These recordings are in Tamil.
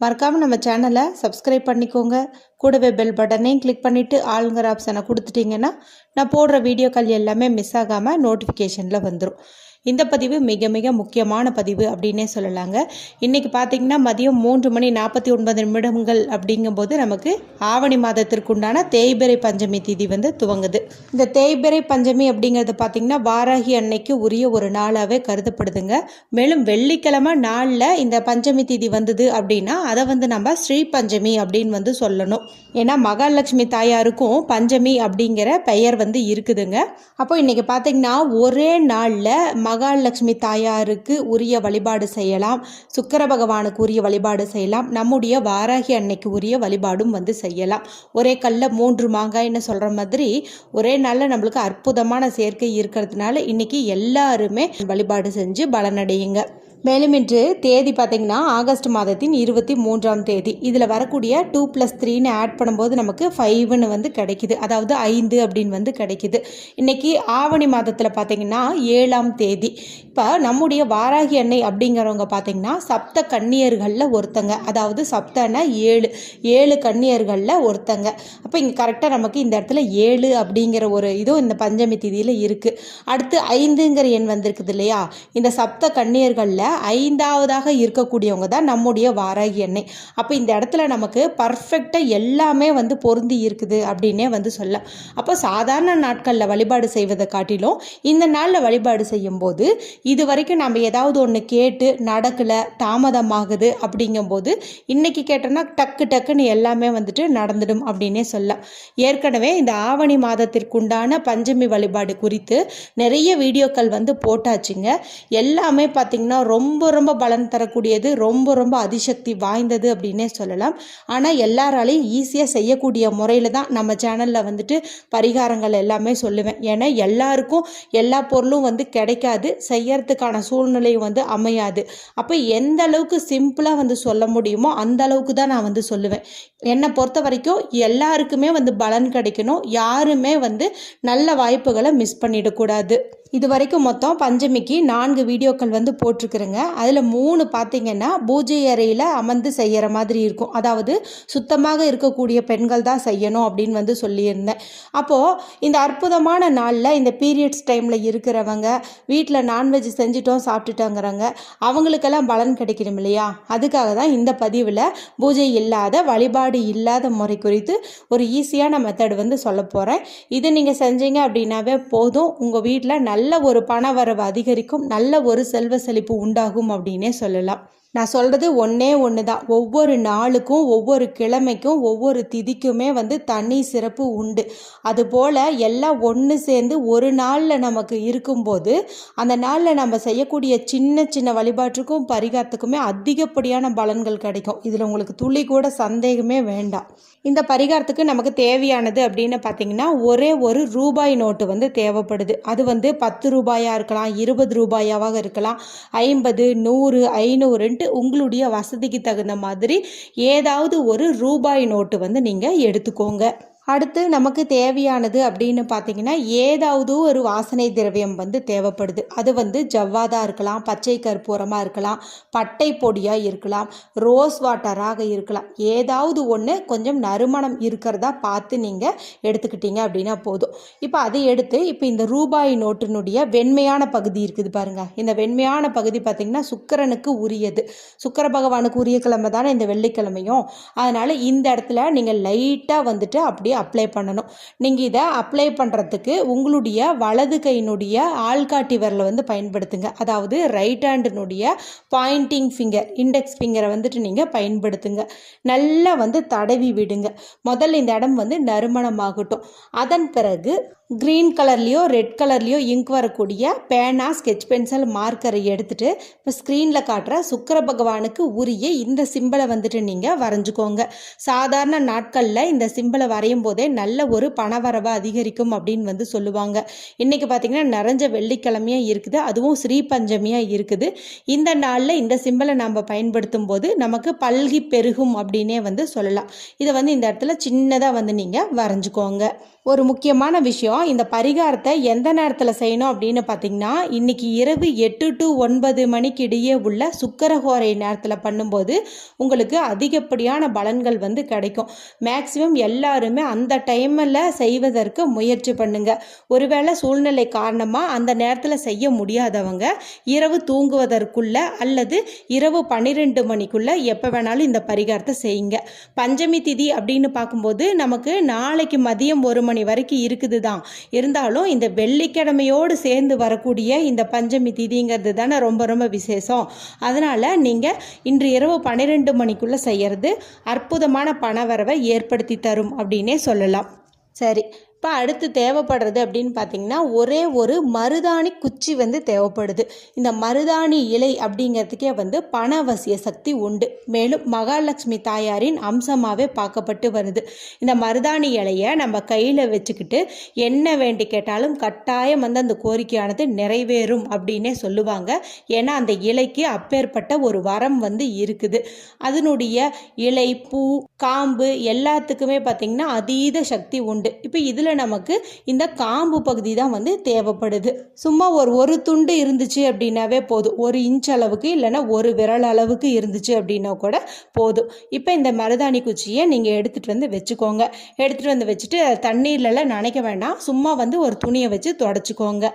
மறக்காமல் நம்ம சேனலை சப்ஸ்கிரைப் பண்ணிக்கோங்க. கூடவே பெல் பட்டனையும் கிளிக் பண்ணிவிட்டு ஆளுங்கிற ஆப்ஷனை கொடுத்துட்டிங்கன்னா நான் போடுற வீடியோக்கள் எல்லாமே மிஸ் ஆகாமல் நோட்டிஃபிகேஷனில் வந்துடும் இந்த பதிவு மிக மிக முக்கியமான பதிவு அப்படின்னே சொல்லலாங்க. இன்றைக்கி பார்த்தீங்கன்னா மதியம் மூன்று மணி நாற்பத்தி ஒன்பது நிமிடங்கள் அப்படிங்கும்போது நமக்கு ஆவணி மாதத்திற்குண்டான தேய்பிறை பஞ்சமி திதி வந்து துவங்குது. இந்த தேய்பிறை பஞ்சமி அப்படிங்கிறது பார்த்திங்கன்னா வாராகி அன்னைக்கு உரிய ஒரு நாளாகவே கருதப்படுதுங்க. மேலும் வெள்ளிக்கிழமை நாளில் இந்த பஞ்சமி திதி வந்தது அப்படின்னா அதை வந்து நம்ம ஸ்ரீ பஞ்சமி அப்படின்னு வந்து சொல்லணும். ஏன்னா மகாலட்சுமி தாயாருக்கும் பஞ்சமி அப்படிங்கிற பெயர் வந்து இருக்குதுங்க. அப்போ இன்றைக்கி பார்த்தீங்கன்னா ஒரே நாளில் மகாலட்சுமி தாயாருக்கு உரிய வழிபாடு செய்யலாம். சுக்கர பகவானுக்கு உரிய வழிபாடு செய்யலாம். நம்முடைய வாராகி அன்னைக்கு உரிய வழிபாடும் வந்து செய்யலாம். ஒரே கல்ல மூன்று மாங்காய்னு சொல்கிற மாதிரி ஒரே நாளில் நம்மளுக்கு அற்புதமான சேர்க்கை இருக்கிறதுனால இன்றைக்கி எல்லாருமே வழிபாடு செஞ்சு பலனடையுங்க. மேலும் இன்று தேதி பார்த்தீங்கன்னா ஆகஸ்ட் மாதத்தின் இருபத்தி மூன்றாம் தேதி. இதில் வரக்கூடிய டூ ப்ளஸ் த்ரீன்னு ஆட் பண்ணும்போது நமக்கு ஃபைவ்னு வந்து கிடைக்குது. அதாவது ஐந்து அப்படின்னு வந்து கிடைக்குது. இன்றைக்கி ஆவணி மாதத்தில் பார்த்தீங்கன்னா ஏழாம் தேதி. இப்போ நம்முடைய வாராகி அன்னை அப்படிங்கிறவங்க பார்த்தீங்கன்னா சப்த கன்னியர்களில் ஒருத்தங்க. அதாவது சப்தன ஏழு. ஏழு கன்னியர்களில் ஒருத்தங்க. அப்போ இங்கே கரெக்டாக நமக்கு இந்த இடத்துல ஏழு அப்படிங்கிற ஒரு இதுவும் இந்த பஞ்சமி திதியில் இருக்குது அடுத்து ஐந்துங்கிற எண் வந்திருக்குது இல்லையா? இந்த சப்த கன்னியர்களில் ஐந்தாவதாக இருக்கக்கூடியவங்க தான் நம்முடைய வாராகி எண்ணெய் அப்போ இந்த இடத்துல நமக்கு பர்ஃபெக்டாக எல்லாமே வந்து பொருந்தி இருக்குது அப்படின்னே வந்து சொல்லலாம். அப்போ சாதாரண நாட்களில் வழிபாடு செய்வதை காட்டிலும் இந்த நாளில் வழிபாடு செய்யும்போது இது வரைக்கும் நம்ம ஏதாவது ஒன்று கேட்டு நடக்கலை தாமதமாகுது அப்படிங்கும்போது இன்றைக்கி கேட்டோன்னா டக்கு டக்குன்னு எல்லாமே வந்துட்டு நடந்துடும் அப்படின்னே சொல்லலாம். ஏற்கனவே இந்த ஆவணி மாதத்திற்குண்டான பஞ்சமி வழிபாடு குறித்து நிறைய வீடியோக்கள் வந்து போட்டாச்சுங்க. எல்லாமே பார்த்திங்கன்னா ரொம்ப ரொம்ப பலன் தரக்கூடியது ரொம்ப ரொம்ப அதிசக்தி வாய்ந்தது அப்படின்னே சொல்லலாம். ஆனால் எல்லாராலையும் ஈஸியாக செய்யக்கூடிய முறையில் தான் நம்ம சேனலில் வந்துட்டு பரிகாரங்கள் எல்லாமே சொல்லுவேன். ஏன்னா எல்லாருக்கும் எல்லா பொருளும் வந்து கிடைக்காது செய்யறதுக்கான சூழ்நிலையும் வந்து அமையாது. அப்போ எந்த அளவுக்கு சிம்பிளாக வந்து சொல்ல முடியுமோ அந்த அளவுக்கு தான் நான் வந்து சொல்லுவேன். என்னை பொறுத்த வரைக்கும் எல்லாருக்குமே வந்து பலன் கிடைக்கணும். யாருமே வந்து நல்ல வாய்ப்புகளை மிஸ் பண்ணிடக்கூடாது. இது வரைக்கும் மொத்தம் பஞ்சமிக்கு நான்கு வீடியோக்கள் வந்து போட்டிருக்குறேங்க. அதில் மூணு பார்த்தீங்கன்னா பூஜை அறையில் அமர்ந்து செய்கிற மாதிரி இருக்கும். அதாவது சுத்தமாக இருக்கக்கூடிய பெண்கள் தான் செய்யணும் அப்படின்னு வந்து சொல்லியிருந்தேன். அப்போது இந்த அற்புதமான நாளில் இந்த பீரியட்ஸ் டைமில் இருக்கிறவங்க வீட்டில் நான்வெஜ் செஞ்சுட்டோம் சாப்பிட்டுட்டோங்கிறவங்க அவங்களுக்கெல்லாம் பலன் கிடைக்கணும் இல்லையா? அதுக்காக தான் இந்த பதிவில் பூஜை இல்லாத வழிபாடு இல்லாத முறை குறித்து ஒரு ஈஸியான மெத்தட் வந்து சொல்ல போகிறேன் இது நீங்கள் செஞ்சீங்க அப்படின்னாவே போதும். உங்கள் வீட்டில் நல்ல நல்ல ஒரு பண வரவு அதிகரிக்கும் நல்ல ஒரு செல்வ செழிப்பு உண்டாகும் அப்படின்னே சொல்லலாம். நான் சொல்கிறது ஒன்றே ஒன்று தான் ஒவ்வொரு நாளுக்கும் ஒவ்வொரு கிழமைக்கும் ஒவ்வொரு திதிக்குமே வந்து தனி சிறப்பு உண்டு. அதுபோல் எல்லாம் ஒன்று சேர்ந்து ஒரு நாளில் நமக்கு இருக்கும்போது அந்த நாளில் நம்ம செய்யக்கூடிய சின்ன சின்ன வழிபாட்டுக்கும் பரிகாரத்துக்குமே அதிகப்படியான பலன்கள் கிடைக்கும். இதில் உங்களுக்கு துளி கூட சந்தேகமே வேண்டாம். இந்த பரிகாரத்துக்கு நமக்கு தேவையானது அப்படின்னு பார்த்தீங்கன்னா ஒரே ஒரு ரூபாய் நோட்டு வந்து தேவைப்படுது. அது வந்து பத்து ரூபாயாக இருக்கலாம் இருபது ரூபாயாவாக இருக்கலாம் ஐம்பது நூறு ஐநூறுன்ட்டு உங்களுடைய வசதிக்கு தகுந்த மாதிரி ஏதாவது ஒரு ரூபாய் நோட்டு வந்து நீங்கள் எடுத்துக்கோங்க. அடுத்து நமக்கு தேவையானது அப்படின்னு பார்த்தீங்கன்னா ஏதாவது ஒரு வாசனை திரவியம் வந்து தேவைப்படுது. அது வந்து ஜவ்வாதாக இருக்கலாம் பச்சை கற்பூரமாக இருக்கலாம் பட்டை பொடியாக இருக்கலாம் ரோஸ் வாட்டராக இருக்கலாம். ஏதாவது ஒன்று கொஞ்சம் நறுமணம் இருக்கிறதா பார்த்து நீங்கள் எடுத்துக்கிட்டீங்க அப்படின்னா போதும். இப்போ அதை எடுத்து இப்போ இந்த ரூபாய் நோட்டினுடைய வெண்மையான பகுதி இருக்குது பாருங்கள் இந்த வெண்மையான பகுதி பார்த்திங்கன்னா சுக்கரனுக்கு உரியது. சுக்கர பகவானுக்கு உரிய கிழமை தானே இந்த வெள்ளிக்கிழமையும். அதனால் இந்த இடத்துல நீங்கள் லைட்டாக வந்துட்டு அப்படியே அப்ளை பண்ணணும். நீங்கள் இதை அப்ளை பண்ணுறதுக்கு உங்களுடைய வலது கையினுடைய ஆள்காட்டி விரலை வந்து பயன்படுத்துங்க. அதாவது ரைட் ஹேண்டினுடைய பாயிண்டிங் ஃபிங்கர் இண்டெக்ஸ் ஃபிங்கரை வந்துட்டு நீங்கள் பயன்படுத்துங்க. நல்லா வந்து தடவி விடுங்க. முதல்ல இந்த இடம் வந்து நறுமணமாகட்டும். அதன் பிறகு க்ரீன் கலர்லேயோ ரெட் கலர்லேயோ இங்க் வரக்கூடிய பேனா ஸ்கெச் பென்சில் மார்க்கரை எடுத்துகிட்டு இப்போ ஸ்க்ரீனில் காட்டுற சுக்கர பகவானுக்கு உரிய இந்த சிம்பிளை வந்துட்டு நீங்கள் வரைஞ்சிக்கோங்க. சாதாரண நாட்களில் இந்த சிம்பிளை வரையும் போதே நல்ல ஒரு பணவரவை அதிகரிக்கும் அப்படின்னு வந்து சொல்லுவாங்க. இன்றைக்கி பார்த்திங்கன்னா நிறைஞ்ச வெள்ளிக்கிழமையாக இருக்குது அதுவும் ஸ்ரீ பஞ்சமியாக இருக்குது. இந்த நாளில் இந்த சிம்பிளை நம்ம பயன்படுத்தும் போது நமக்கு பல்கி பெருகும் அப்படின்னே வந்து சொல்லலாம். இதை வந்து இந்த இடத்துல சின்னதாக வந்து நீங்கள் வரைஞ்சிக்கோங்க. ஒரு முக்கியமான விஷயம் அப்புறம் இந்த பரிகாரத்தை எந்த நேரத்தில் செய்யணும் அப்படின்னு பார்த்தீங்கன்னா இன்னைக்கு இரவு எட்டு டு ஒன்பது மணிக்கு இடையே உள்ள சுக்கரஹோரை நேரத்தில் பண்ணும்போது உங்களுக்கு அதிகப்படியான பலன்கள் வந்து கிடைக்கும். மேக்சிமம் எல்லாருமே அந்த டைமில் செய்வதற்கு முயற்சி பண்ணுங்க. ஒருவேளை சூழ்நிலை காரணமாக அந்த நேரத்தில் செய்ய முடியாதவங்க இரவு தூங்குவதற்குள்ள அல்லது இரவு பன்னிரெண்டு மணிக்குள்ளே எப்போ வேணாலும் இந்த பரிகாரத்தை செய்யுங்க. பஞ்சமி திதி அப்படின்னு பார்க்கும்போது நமக்கு நாளைக்கு மதியம் ஒரு மணி வரைக்கும் இருக்குது தான் இருந்தாலும் இந்த வெள்ளிக்கிழமையோடு சேர்ந்து வரக்கூடிய இந்த பஞ்சமி திதிங்கிறது தானே ரொம்ப ரொம்ப விசேஷம். அதனால் நீங்கள் இன்று இரவு பன்னிரெண்டு மணிக்குள்ளே செய்கிறது அற்புதமான பணவரவை ஏற்படுத்தி தரும் அப்படின்னே சொல்லலாம். சரி இப்போ அடுத்து தேவைப்படுறது அப்படின்னு பார்த்தீங்கன்னா ஒரே ஒரு மருதாணி குச்சி வந்து தேவைப்படுது. இந்த மருதாணி இலை அப்படிங்கிறதுக்கே வந்து பணவசிய சக்தி உண்டு. மேலும் மகாலட்சுமி தாயாரின் அம்சமாகவே பார்க்கப்பட்டு வருது. இந்த மருதாணி இலையை நம்ம கையில் வச்சுக்கிட்டு என்ன வேண்டி கேட்டாலும் கட்டாயம் வந்து அந்த கோரிக்கையானது நிறைவேறும் அப்படின்னே சொல்லுவாங்க. ஏன்னா அந்த இலைக்கு அப்பேற்பட்ட ஒரு வரம் வந்து இருக்குது. அதனுடைய இலை பூ காம்பு எல்லாத்துக்குமே பார்த்திங்கன்னா அதீத சக்தி உண்டு. இப்போ இதில் நமக்கு இந்த காம்பு பகுதி தான் வந்து தேவைப்படுது. சும்மா ஒரு ஒரு துண்டு இருந்துச்சு அப்படின்னாவே போதும். ஒரு இன்ச் அளவுக்கு இல்லைன்னா ஒரு விரல் அளவுக்கு இருந்துச்சு அப்படின்னா கூட போதும். இப்போ இந்த மருதாணி குச்சியை நீங்கள் எடுத்துகிட்டு வந்து வச்சுக்கோங்க. எடுத்துகிட்டு வந்து வச்சுட்டு தண்ணீர்லலாம் நினைக்க வேண்டாம் சும்மா வந்து ஒரு துணியை வச்சு தொடச்சிக்கோங்க.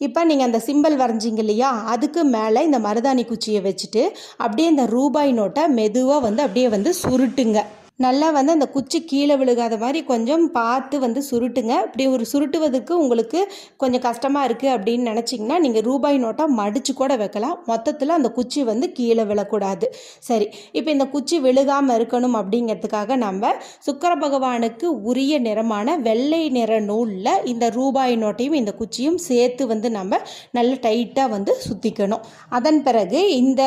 இப்போ நீங்கள் அந்த சிம்பிள் வரைஞ்சிங்க இல்லையா? அதுக்கு மேலே இந்த மருதாணி குச்சியை வச்சுட்டு அப்படியே இந்த ரூபாய் நோட்டை மெதுவாக வந்து அப்படியே வந்து சுருட்டுங்க. நல்லா வந்து அந்த குச்சி கீழே விழுகாத மாதிரி கொஞ்சம் பார்த்து வந்து சுருட்டுங்க. இப்படி ஒரு சுருட்டுவதற்கு உங்களுக்கு கொஞ்சம் கஷ்டமாக இருக்குது அப்படின்னு நினச்சிங்கன்னா நீங்கள் ரூபாய் நோட்டை மடித்து கூட வைக்கலாம். மொத்தத்தில் அந்த குச்சி வந்து கீழே விழக்கூடாது. சரி இப்போ இந்த குச்சி விழுகாமல் இருக்கணும் அப்படிங்கிறதுக்காக நம்ம சுக்கர பகவானுக்கு உரிய நிறமான வெள்ளை நிற நூலில் இந்த ரூபாய் நோட்டையும் இந்த குச்சியும் சேர்த்து வந்து நம்ம நல்ல டைட்டாக வந்து சுற்றிக்கணும் அதன் பிறகு இந்த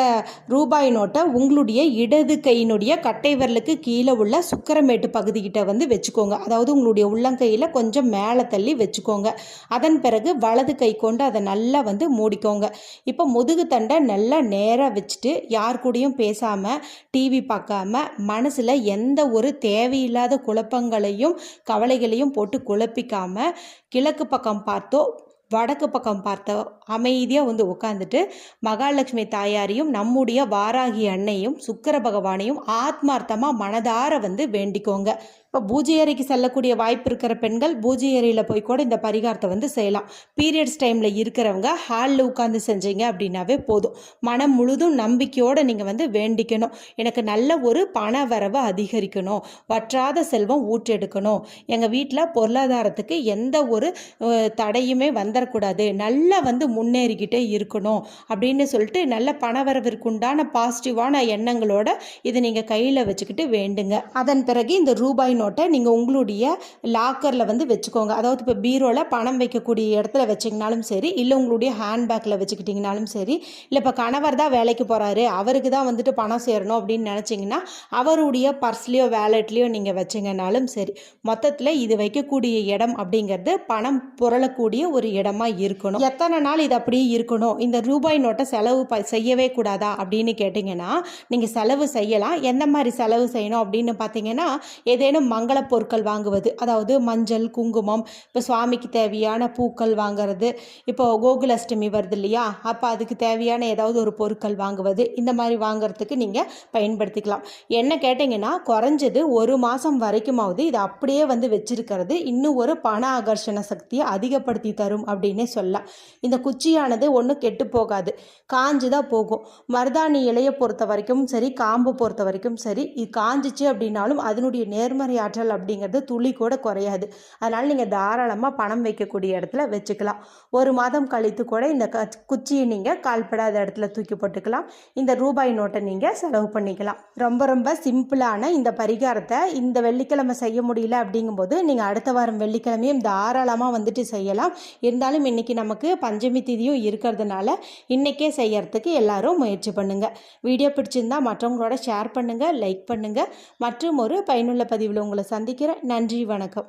ரூபாய் நோட்டை உங்களுடைய இடது கையினுடைய கட்டை விரலுக்கு கீழே உள்ள சுக்கரமேட்டு பகுதிக்கிட்ட வந்து வச்சுக்கோங்க. அதாவது உங்களுடைய உள்ளங்கையில் கொஞ்சம் மேலே தள்ளி வச்சுக்கோங்க. அதன் பிறகு வலது கை கொண்டு அதை நல்லா வந்து மூடிக்கோங்க. இப்போ முதுகு தண்டை நல்லா நேராக வச்சுட்டு யார் கூடயும் பேசாமல் டிவி பார்க்காம மனசில் எந்த ஒரு தேவையில்லாத குழப்பங்களையும் கவலைகளையும் போட்டு குழப்பிக்காம கிழக்கு பக்கம் பார்த்தோ வடக்கு பக்கம் பார்த்தோ அமைதியாக வந்து உட்காந்துட்டு மகாலட்சுமி தாயாரையும் நம்முடைய வாராகி அன்னையும் சுக்கர பகவானையும் ஆத்மார்த்தமாக மனதார வந்து வேண்டிக்கோங்க. இப்போ பூஜை அறைக்கு செல்லக்கூடிய வாய்ப்பு இருக்கிற பெண்கள் பூஜை அறையில் போய் கூட இந்த பரிகாரத்தை வந்து செய்யலாம். பீரியட்ஸ் டைமில் இருக்கிறவங்க ஹாலில் உட்காந்து செஞ்சீங்க அப்படின்னாவே போதும். மனம் முழுதும் நம்பிக்கையோடு நீங்கள் வந்து வேண்டிக்கணும். எனக்கு நல்ல ஒரு பண வரவை அதிகரிக்கணும். வற்றாத செல்வம் ஊற்றெடுக்கணும் எங்கள் வீட்டில் பொருளாதாரத்துக்கு எந்த ஒரு தடையுமே வந்துடக்கூடாது நல்லா வந்து முன்னேறிக்கிட்டே இருக்கணும் அப்படின்னு சொல்லிட்டு நல்ல பணவரவிற்குண்டான பாசிட்டிவான எண்ணங்களோட இதை நீங்கள் கையில் வச்சுக்கிட்டு வேண்டுங்க. அதன் பிறகு இந்த ரூபாய் நோட்டை நீங்கள் உங்களுடைய லாக்கரில் வந்து வச்சுக்கோங்க. அதாவது இப்போ பீரோவில் பணம் வைக்கக்கூடிய இடத்துல வச்சிங்கனாலும் சரி இல்லை உங்களுடைய ஹேண்ட்பேக்கில் வச்சுக்கிட்டிங்கனாலும் சரி இல்லை இப்போ கணவர் தான் வேலைக்கு போகிறாரு அவருக்கு தான் வந்துட்டு பணம் சேரணும் அப்படின்னு நினச்சிங்கன்னா அவருடைய பர்ஸ்லேயோ வேலெட்லேயோ நீங்கள் வச்சிங்கனாலும் சரி மொத்தத்தில் இது வைக்கக்கூடிய இடம் அப்படிங்கிறது பணம் புரளக்கூடிய ஒரு இடமா இருக்கணும். எத்தனை நாள் இது அப்படியே இருக்கணும். இந்த ரூபாய் நோட்டை செலவு ப செய்யவே கூடாதா? அப்படின்னு கேட்டிங்கன்னா நீங்கள் செலவு செய்யலாம். எந்த மாதிரி செலவு செய்யணும் அப்படின்னு பார்த்தீங்கன்னா ஏதேனும் மங்கள பொருட்கள் வாங்குவது அதாவது மஞ்சள் குங்குமம் இப்போ சுவாமிக்கு தேவையான பூக்கள் வாங்குறது இப்போ கோகுலஷ்டமி வருது இல்லையா? அப்போ அதுக்கு தேவையான ஏதாவது ஒரு பொருட்கள் வாங்குவது இந்த மாதிரி வாங்குறதுக்கு நீங்கள் பயன்படுத்திக்கலாம். என்ன கேட்டிங்கன்னா குறைஞ்சது ஒரு மாதம் வரைக்குமாவது இது அப்படியே வந்து வச்சிருக்கிறது. இன்னும் ஒரு பண ஆகர்ஷண சக்தியை அதிகப்படுத்தி தரும் அப்படின்னே சொல்லலாம். இந்த குச்சியானது ஒன்றும் கெட்டு போகாது. காஞ்சு தான் போகும். மருதாணி இலையை பொறுத்த வரைக்கும் சரி காம்பு பொறுத்த வரைக்கும் சரி இது காஞ்சிச்சு அப்படின்னாலும் அதனுடைய நேர்மறை ஆற்றல் அப்படிங்கிறது துளி கூட குறையாது. அதனால் நீங்கள் தாராளமாக பணம் வைக்கக்கூடிய இடத்துல வச்சுக்கலாம். ஒரு மாதம் கழித்து கூட இந்த க குச்சியை நீங்கள் கால்படாத இடத்துல தூக்கி போட்டுக்கலாம். இந்த ரூபாய் நோட்டை நீங்கள் செலவு பண்ணிக்கலாம். ரொம்ப ரொம்ப சிம்பிளான இந்த பரிகாரத்தை இந்த வெள்ளிக்கிழமை செய்ய முடியல அப்படிங்கும்போது நீங்கள் அடுத்த வாரம் வெள்ளிக்கிழமையும் தாராளமாக வந்துட்டு செய்யலாம். இருந்தாலும் இன்றைக்கி நமக்கு பஞ்சமி திதியும் இருக்கிறதுனால இன்றைக்கே செய்யறதுக்கு எல்லாரும் முயற்சி பண்ணுங்கள் வீடியோ பிடிச்சிருந்தா மற்றவங்களோட ஷேர் பண்ணுங்கள் லைக் பண்ணுங்கள் மற்றும் ஒரு பயனுள்ள பதிவில் உங்களை சந்திக்கிறேன். நன்றி வணக்கம்.